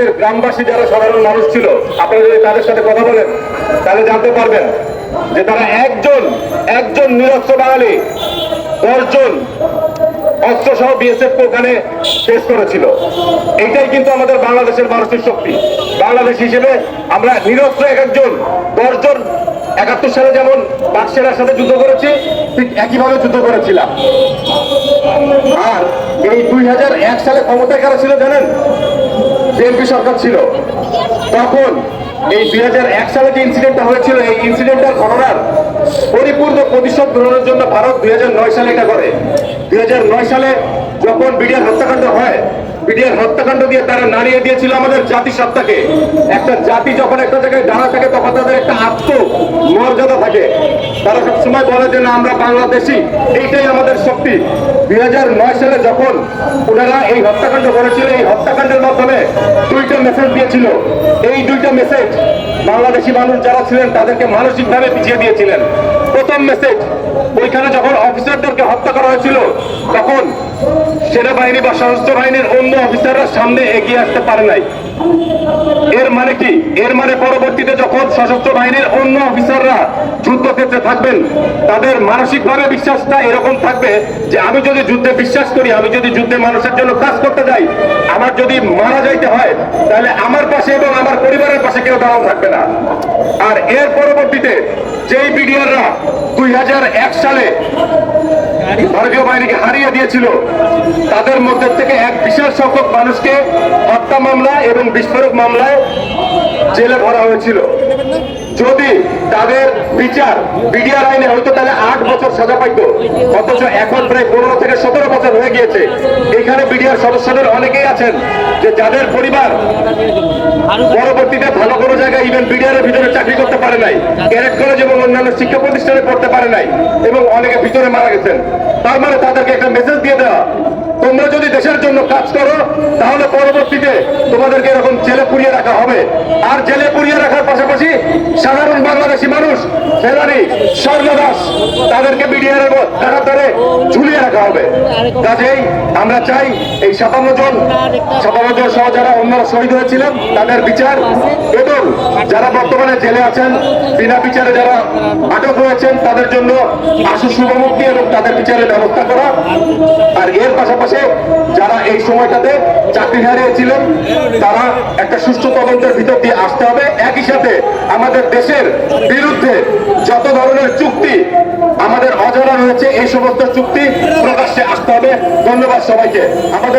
আমাদের গ্রামবাসী যারা সাধারণ মানুষ ছিল, আপনারা যদি তাদের সাথে কথা বলেন, তাহলে জানতে পারবেন যে তারা একজন একজন নিরস্ত্র বাঙালি, দশজন অস্ত্র সহ বিএসএফ ওখানে ফেস করেছিল। এইটাই কিন্তু আমাদের বাংলাদেশের মানুষের শক্তি। বাংলাদেশ হিসেবে আমরা নিরস্ত্র এক একজন, দশজন, একাত্তর সালে যেমন বাক্সেরার সাথে যুদ্ধ করেছি, ঠিক একইভাবে যুদ্ধ করেছিলাম। আর এই দুই হাজার এক সালে ক্ষমতায় কারা ছিল জানেন? বিএনপি সরকার ছিল, তখন এই দুই হাজার এক সালে যে ইনসিডেন্টটা হয়েছিল, এই ইনসিডেন্টটার ঘটনার পরিপূর্ণ প্রতিশোধ গ্রহণের জন্য ভারত দুই হাজার নয় সালে এটা করে। দুই হাজার নয় সালে যখন বিডিআর হত্যাকাণ্ড হয়, বিডিআর হত্যাকাণ্ড দিয়ে তারা নাড়িয়ে দিয়েছিল আমাদের জাতি জাতিসত্তাকে একটা জাতি যখন একটা জায়গায় দাঁড়া থাকে, তখন তাদের একটা আত্ম মর্যাদা থাকে। তারা সবসময় বলে যে, না, আমরা বাংলাদেশি। এইটাই আমাদের শক্তি। দুই হাজার নয় সালে যখন ওনারা এই হত্যাকাণ্ড করেছিল, এই হত্যাকাণ্ডের মাধ্যমে দুইটা মেসেজ দিয়েছিল। এই দুইটা মেসেজ বাংলাদেশি মানুষ যারা ছিলেন, তাদেরকে মানসিকভাবে পিছিয়ে দিয়েছিলেন। প্রথম মেসেজ ওইখানে যখন অফিসারদেরকে হত্যা করা হয়েছিল, তখন সেনাবাহিনী বা সশস্ত্র বাহিনীর অন্য অফিসাররা সামনে এগিয়ে আসতে পারে নাই। এর মানে কি? এর মানে পরবর্তীতে যখন সশস্ত্র বাহিনীর অন্য অফিসাররা যুদ্ধক্ষেত্রে থাকবেন, তাদের মানসিকভাবে বিশ্বাসটা এরকম থাকবে যে আমি যদি যুদ্ধে বিশ্বাস করি, আমি যদি যুদ্ধে মানুষের জন্য কাজ করতে যাই, আমার যদি মারা যাইতে হয়, তাহলে আমার পাশে এবং আমার পরিবারের পাশে কেউ দাঁড়ানো থাকবে না। আর এর পরবর্তীতে যেই বিডিআররা দুই সালে ভারতীয় বাহিনীকে হারিয়ে দিয়েছিল, তাদের মধ্যে থেকে এক বিশাল সংখ্যক মানুষকে হত্যা মামলা এবং বিস্ফোরক মামলায় জেলে ভরা হয়েছিল। যদি তাদের বিচার বিডিআর আইনে হয়তো তাহলে আট বছর সাজা পাইতো। অথচ এখন প্রায় পনেরো থেকে সতেরো বছর হয়ে গিয়েছে। এখানে বিডিআর সদস্যদের অনেকেই আছেন। যে যাদের পরিবার পরবর্তীতে ভালো কোনো জায়গায় ইভেন বিডিআরের ভিতরে চাকরি করতে পারে নাই, ক্যারেট কলেজ এবং অন্যান্য শিক্ষা প্রতিষ্ঠানে পড়তে পারে নাই এবং অনেকে ভিতরে মারা গেছেন, তার মানে তাদেরকে একটা মেসেজ দিয়ে দেওয়া, তোমরা যদি দেশের জন্য কাজ করো, তাহলে পরবর্তীতে তোমাদেরকে এরকম জেলে পুড়িয়ে রাখা হবে। আর জেলে পুড়িয়ে রাখার পাশাপাশি সাধারণ বাংলাদেশি মানুষ ফেরারি স্বর্ণদাস, তাদেরকে বিডিআর টাকা ধরে হবে। কাজেই আমরা চাই এই সাতান্ন জন সাতান্ন জন সহ যারা অন্যরা শহীদ হয়েছিলেন তাদের বিচার এবং যারা বর্তমানে জেলে আছেন বিনা বিচারে যারা আটক হয়েছেন তাদের জন্য আশু শুভমুক্তি এবং তাদের বিচারের ব্যবস্থা করা। আর এর পাশাপাশি যারা এই সময়টাতে চাকরি হারিয়েছিলেন তারা একটা সুষ্ঠু তদন্তের ভিতর দিয়ে আসতে হবে। একই সাথে আমাদের দেশের বিরুদ্ধে যত ধরনের চুক্তি আমাদের অজানা রয়েছে এই সমস্ত চুক্তি প্রকাশ্যে আসতে হবে। ধন্যবাদ সবাইকে। আমাদের